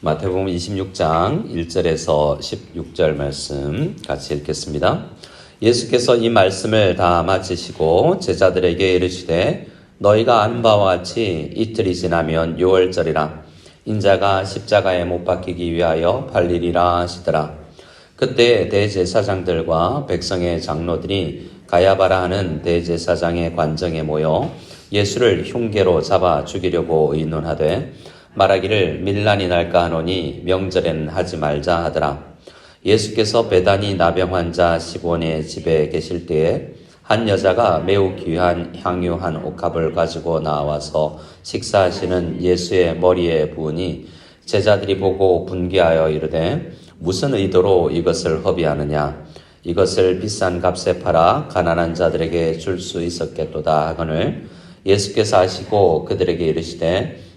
마태복음 26장 1절에서 16절 말씀 같이 읽겠습니다. 예수께서 이 말씀을 다 마치시고 제자들에게 이르시되 너희가 아는 바와 같이 이틀이 지나면 6월절이라 인자가 십자가에 못 박히기 위하여 팔리리라 하시더라. 그때 대제사장들과 백성의 장로들이 가야바라 하는 대제사장의 관정에 모여 예수를 흉계로 잡아 죽이려고 의논하되 말하기를 밀란이 날까 하노니 명절에는 하지 말자 하더라. 예수께서 베다니 나병 환자 시몬의 집에 계실 때에 한 여자가 매우 귀한 향유 한 옥합을 가지고 나와서 식사하시는 예수의 머리에 부으니 제자들이 보고 분개하여 이르되 무슨 의도로 이것을 허비하느냐 이것을 비싼 값에 팔아 가난한 자들에게 줄 수 있었겠도다 하거늘 예수께서 하시고 그들에게 이르시되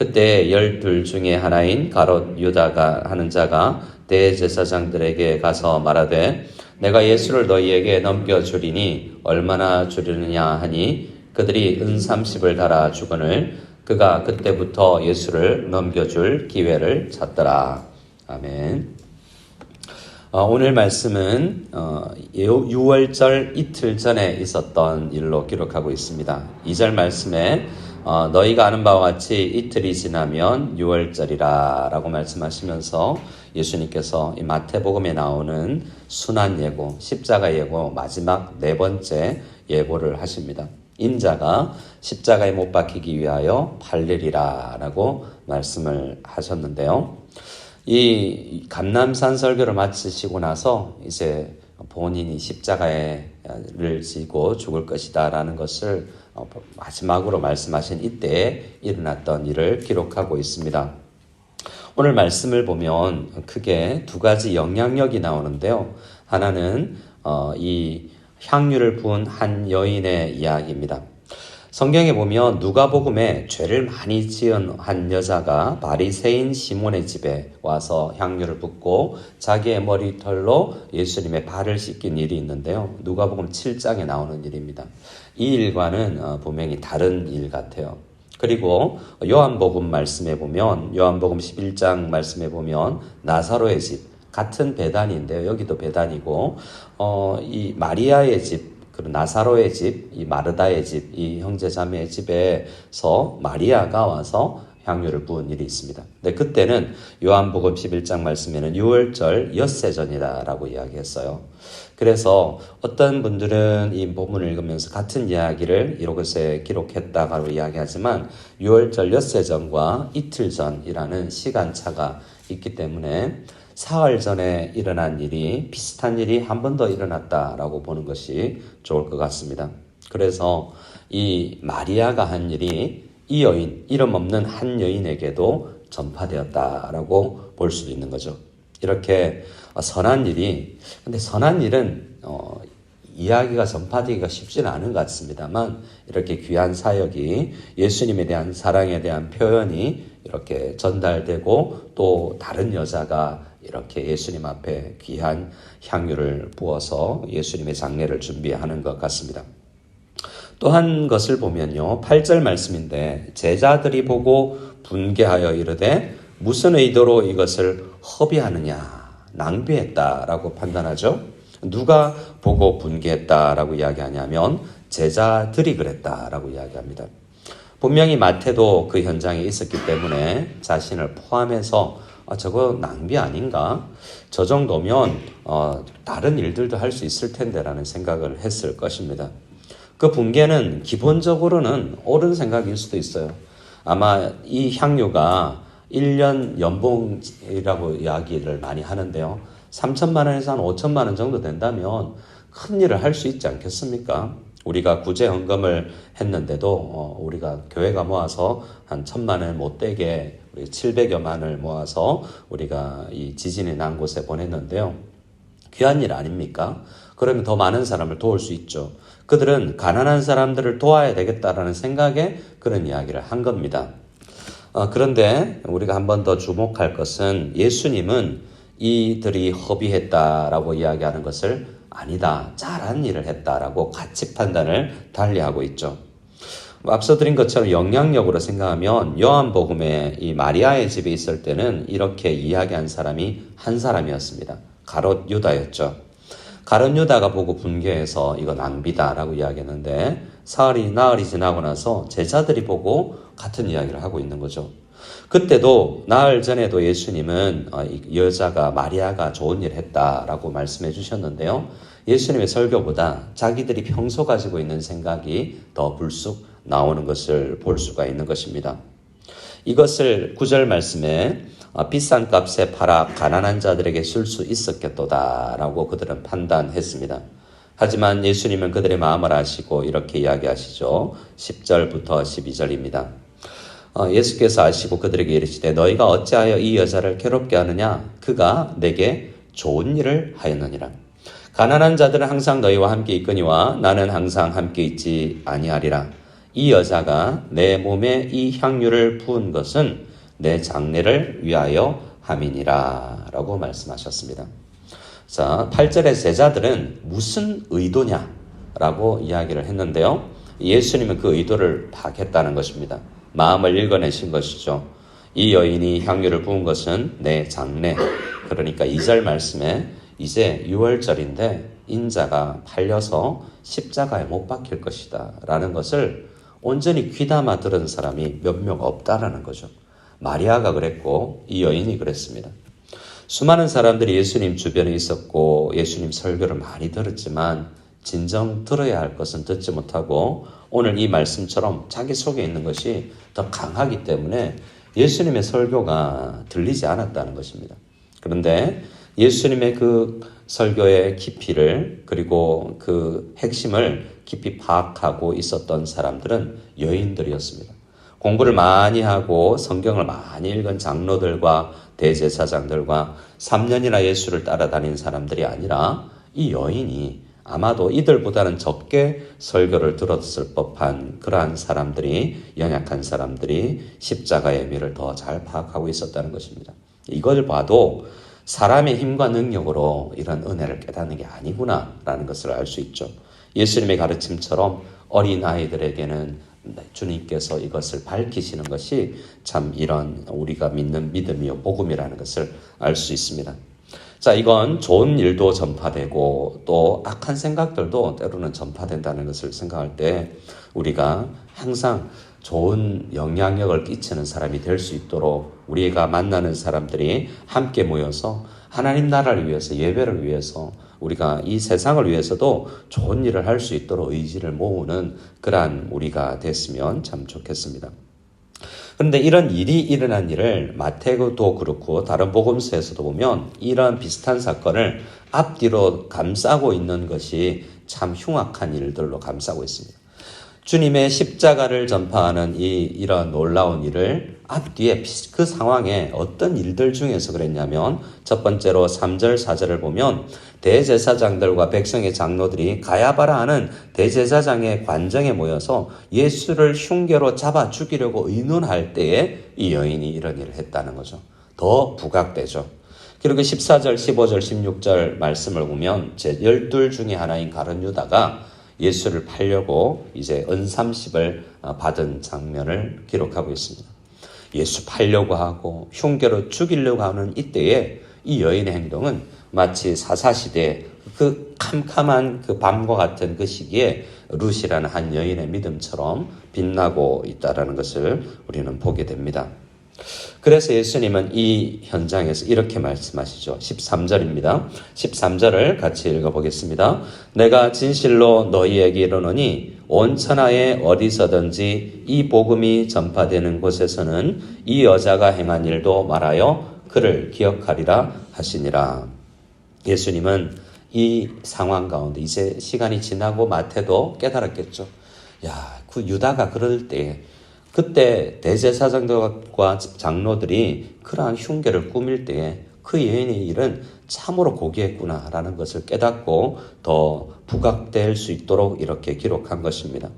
그때 열둘 중에 하나인 가롯 유다가 하는 자가 대제사장들에게 가서 말하되 내가 예수를 너희에게 넘겨 주리니 얼마나 주리느냐 하니 그들이 은 30을 달아 주거늘 그가 그때부터 예수를 넘겨줄 기회를 찾더라. 아멘. 어, 오늘 말씀은 어, 6월절 이틀 전에 있었던 일로 기록하고 있습니다. 2절 말씀에 어, 너희가 아는 바와 같이 이틀이 지나면 6월절이라 라고 말씀하시면서 예수님께서 이 마태복음에 나오는 순환 예고, 십자가 예고 마지막 네 번째 예고를 하십니다. 인자가 십자가에 못 박히기 위하여 팔리리라 라고 말씀을 하셨는데요. 이 감남산 설교를 마치시고 나서 이제 본인이 십자가를 지고 죽을 것이다라는 것을 어, 마지막으로 말씀하신 이때에 일어났던 일을 기록하고 있습니다. 오늘 말씀을 보면 크게 두 가지 영향력이 나오는데요. 하나는 어, 이 향유를 부은 한 여인의 이야기입니다. 성경에 보면 누가복음에 죄를 많이 지은 한 여자가 바리새인 시몬의 집에 와서 향유를 붓고 자기의 머리털로 예수님의 발을 씻긴 일이 있는데요. 누가복음 7장에 나오는 일입니다. 이 일과는 어, 분명히 다른 일 같아요. 그리고 요한복음 말씀에 보면 요한복음 11장 말씀에 보면 나사로의 집 같은 배단인데요. 여기도 배단이고 어, 이 마리아의 집 그리고 나사로의 집, 이 마르다의 집, 이 형제 자매의 집에서 마리아가 와서 향유를 부은 일이 있습니다. 근데 그때는 요한복음 11장 말씀에는 6월절 엿새 전이다라고 이야기했어요. 그래서 어떤 분들은 이 본문을 읽으면서 같은 이야기를 이곳에 기록했다고 이야기하지만 6월절 엿새 전과 이틀 전이라는 시간차가 있기 때문에 사흘 전에 일어난 일이 비슷한 일이 한 번 더 일어났다라고 보는 것이 좋을 것 같습니다. 그래서 이 마리아가 한 일이 이 여인, 이름 없는 한 여인에게도 전파되었다라고 볼 수도 있는 거죠. 이렇게 선한 일이, 근데 선한 일은, 어, 이야기가 전파되기가 쉽지는 않은 것 같습니다만, 이렇게 귀한 사역이 예수님에 대한 사랑에 대한 표현이 이렇게 전달되고 또 다른 여자가 이렇게 예수님 앞에 귀한 향유를 부어서 예수님의 장례를 준비하는 것 같습니다. 또한 것을 보면요. 8절 말씀인데 제자들이 보고 분개하여 이르되 무슨 의도로 이것을 허비하느냐 낭비했다라고 판단하죠. 누가 보고 분개했다라고 이야기하냐면 제자들이 그랬다라고 이야기합니다. 분명히 마태도 그 현장에 있었기 때문에 자신을 포함해서 아, 저거 낭비 아닌가? 저 정도면 어, 다른 일들도 할 수 있을 텐데라는 생각을 했을 것입니다. 그 붕괴는 기본적으로는 옳은 생각일 수도 있어요. 아마 이 향유가 1년 연봉이라고 이야기를 많이 하는데요. 3천만 원에서 한 5천만 원 정도 된다면 큰 일을 할 수 있지 않겠습니까? 우리가 구제 헌금을 했는데도 어, 우리가 교회가 모아서 한 천만 원못 되게 우리 700여만을 모아서 우리가 이 지진이 난 곳에 보냈는데요. 귀한 일 아닙니까? 그러면 더 많은 사람을 도울 수 있죠. 그들은 가난한 사람들을 도와야 되겠다라는 생각에 그런 이야기를 한 겁니다. 어, 그런데 우리가 한 번 더 주목할 것은 예수님은 이들이 허비했다라고 이야기하는 것을 아니다. 잘한 일을 했다라고 가치 판단을 달리하고 있죠. 앞서 드린 것처럼 영향력으로 생각하면 요한복음에 이 마리아의 집에 있을 때는 이렇게 이야기한 사람이 한 사람이었습니다. 가롯 유다였죠. 가롯 유다가 보고 분개해서 이거 낭비다라고 이야기했는데 사흘이 나흘이 지나고 나서 제자들이 보고 같은 이야기를 하고 있는 거죠. 그때도 나흘 전에도 예수님은 어, 이 여자가 마리아가 좋은 일 했다라고 말씀해 주셨는데요. 예수님의 설교보다 자기들이 평소 가지고 있는 생각이 더 불쑥 나오는 것을 볼 수가 있는 것입니다. 이것을 구절 말씀에 어, 비싼 값에 팔아 가난한 자들에게 쓸 수 있었겠도다라고 그들은 판단했습니다. 하지만 예수님은 그들의 마음을 아시고 이렇게 이야기하시죠. 10절부터 12절입니다. 어, 예수께서 아시고 그들에게 이르시되 너희가 어찌하여 이 여자를 괴롭게 하느냐 그가 내게 좋은 일을 하였느니라 가난한 자들은 항상 너희와 함께 있거니와 나는 항상 함께 있지 아니하리라 이 여자가 내 몸에 이 향유를 부은 것은 내 장례를 위하여 함이니라 라고 말씀하셨습니다. 자, 8절의 제자들은 무슨 의도냐 라고 이야기를 했는데요. 예수님은 그 의도를 파악했다는 것입니다. 마음을 읽어내신 것이죠. 이 여인이 향유를 부은 것은 내 장래. 그러니까 2절 말씀에 이제 6월절인데 인자가 팔려서 십자가에 못 박힐 것이다. 라는 것을 온전히 귀담아 들은 사람이 몇 명 없다라는 거죠. 마리아가 그랬고 이 여인이 그랬습니다. 수많은 사람들이 예수님 주변에 있었고 예수님 설교를 많이 들었지만 진정 들어야 할 것은 듣지 못하고 오늘 이 말씀처럼 자기 속에 있는 것이 더 강하기 때문에 예수님의 설교가 들리지 않았다는 것입니다. 그런데 예수님의 그 설교의 깊이를 그리고 그 핵심을 깊이 파악하고 있었던 사람들은 여인들이었습니다. 공부를 많이 하고 성경을 많이 읽은 장로들과 대제사장들과 3년이나 예수를 따라다닌 사람들이 아니라 이 여인이 아마도 이들보다는 적게 설교를 들었을 법한 그러한 사람들이 연약한 사람들이 십자가의 의미를 더 잘 파악하고 있었다는 것입니다. 이걸 봐도 사람의 힘과 능력으로 이런 은혜를 깨닫는 게 아니구나라는 것을 알 수 있죠. 예수님의 가르침처럼 어린 아이들에게는 주님께서 이것을 밝히시는 것이 참 이런 우리가 믿는 믿음이요 복음이라는 것을 알 수 있습니다. 자, 이건 좋은 일도 전파되고 또 악한 생각들도 때로는 전파된다는 것을 생각할 때 우리가 항상 좋은 영향력을 끼치는 사람이 될 수 있도록 우리가 만나는 사람들이 함께 모여서 하나님 나라를 위해서 예배를 위해서 우리가 이 세상을 위해서도 좋은 일을 할 수 있도록 의지를 모으는 그러한 우리가 됐으면 참 좋겠습니다. 그런데 이런 일이 일어난 일을 마태도 그렇고 다른 복음서에서도 보면 이런 비슷한 사건을 앞뒤로 감싸고 있는 것이 참 흉악한 일들로 감싸고 있습니다. 주님의 십자가를 전파하는 이 이런 놀라운 일을 앞뒤에 그 상황에 어떤 일들 중에서 그랬냐면 첫 번째로 3절 4절을 보면 대제사장들과 백성의 장로들이 가야바라 하는 대제사장의 관정에 모여서 예수를 흉계로 잡아 죽이려고 의논할 때에 이 여인이 이런 일을 했다는 거죠. 더 부각되죠. 그리고 14절, 15절, 16절 말씀을 보면 제 열둘 중에 하나인 가론 유다가 예수를 팔려고 이제 은삼십을 받은 장면을 기록하고 있습니다. 예수 팔려고 하고 흉계로 죽이려고 하는 이때에 이 여인의 행동은 마치 사사시대 그 캄캄한 그 밤과 같은 그 시기에 루시라는 한 여인의 믿음처럼 빛나고 있다라는 것을 우리는 보게 됩니다. 그래서 예수님은 이 현장에서 이렇게 말씀하시죠. 13절입니다. 13절을 같이 읽어보겠습니다. 내가 진실로 너희에게 이르노니 온 천하에 어디서든지 이 복음이 전파되는 곳에서는 이 여자가 행한 일도 말하여 그를 기억하리라 하시니라. 예수님은 이 상황 가운데 이제 시간이 지나고 마태도 깨달았겠죠. 야, 그 유다가 그럴 때 그때 대제사장들과 장로들이 그러한 흉계를 꾸밀 때에 그 여인의 일은 참으로 고귀했구나라는 것을 깨닫고 더 부각될 수 있도록 이렇게 기록한 것입니다.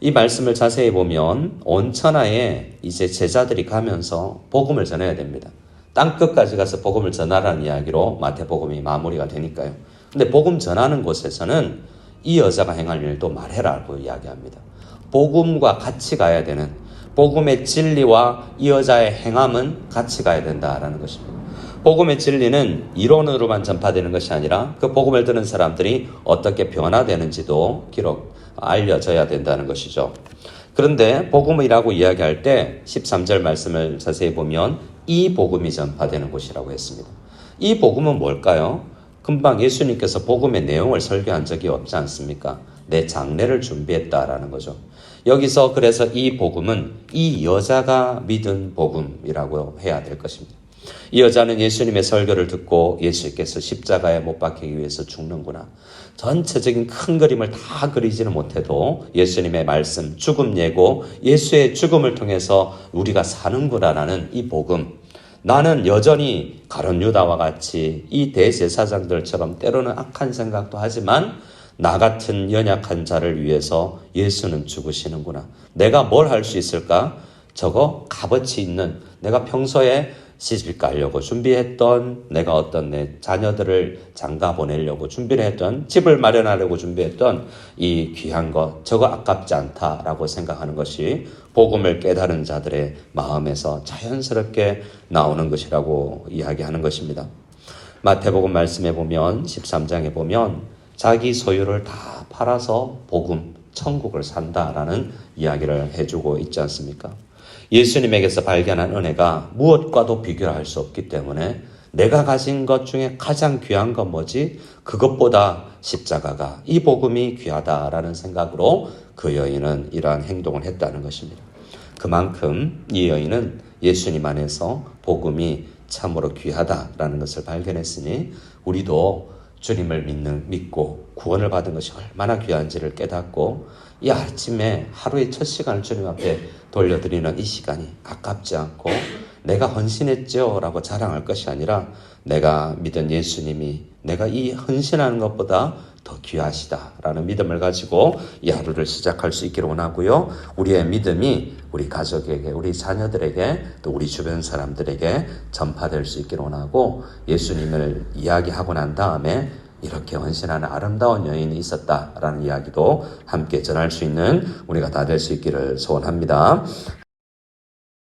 이 말씀을 자세히 보면 온 천하에 이제 제자들이 가면서 복음을 전해야 됩니다. 땅 끝까지 가서 복음을 전하라는 이야기로 마태복음이 마무리가 되니까요. 근데 복음 전하는 곳에서는 이 여자가 행할 일도 말해라고 이야기합니다. 복음과 같이 가야 되는 복음의 진리와 이 여자의 행함은 같이 가야 된다라는 것입니다. 복음의 진리는 이론으로만 전파되는 것이 아니라 그 복음을 듣는 사람들이 어떻게 변화되는지도 기록 알려져야 된다는 것이죠. 그런데 복음이라고 이야기할 때 13절 말씀을 자세히 보면 이 복음이 전파되는 곳이라고 했습니다. 이 복음은 뭘까요? 금방 예수님께서 복음의 내용을 설교한 적이 없지 않습니까? 내 장례를 준비했다라는 거죠. 여기서 그래서 이 복음은 이 여자가 믿은 복음이라고 해야 될 것입니다. 이 여자는 예수님의 설교를 듣고 예수께서 십자가에 못 박히기 위해서 죽는구나. 전체적인 큰 그림을 다 그리지는 못해도 예수님의 말씀, 죽음 예고, 예수의 죽음을 통해서 우리가 사는구나라는 이 복음. 나는 여전히 가론 유다와 같이 이 대제사장들처럼 때로는 악한 생각도 하지만 나 같은 연약한 자를 위해서 예수는 죽으시는구나. 내가 뭘 할 수 있을까? 저거 값어치 있는 내가 평소에 시집 가려고 준비했던 내가 어떤 내 자녀들을 장가 보내려고 준비를 했던 집을 마련하려고 준비했던 이 귀한 것 저거 아깝지 않다라고 생각하는 것이 복음을 깨달은 자들의 마음에서 자연스럽게 나오는 것이라고 이야기하는 것입니다. 마태복음 말씀에 보면 13장에 보면 자기 소유를 다 팔아서 복음 천국을 산다라는 이야기를 해주고 있지 않습니까? 예수님에게서 발견한 은혜가 무엇과도 비교할 수 없기 때문에 내가 가진 것 중에 가장 귀한 건 뭐지? 그것보다 십자가가 이 복음이 귀하다라는 생각으로 그 여인은 이러한 행동을 했다는 것입니다. 그만큼 이 여인은 예수님 안에서 복음이 참으로 귀하다라는 것을 발견했으니 우리도 주님을 믿는 믿고 구원을 받은 것이 얼마나 귀한지를 깨닫고 이 아침에 하루의 첫 시간을 주님 앞에 돌려드리는 이 시간이 아깝지 않고 내가 헌신했죠 라고 자랑할 것이 아니라 내가 믿은 예수님이 내가 이 헌신하는 것보다 더 귀하시다라는 믿음을 가지고 이 하루를 시작할 수 있기를 원하고요. 우리의 믿음이 우리 가족에게, 우리 자녀들에게, 또 우리 주변 사람들에게 전파될 수 있기를 원하고 예수님을 이야기하고 난 다음에 이렇게 헌신하는 아름다운 여인이 있었다라는 이야기도 함께 전할 수 있는 우리가 다 될 수 있기를 소원합니다.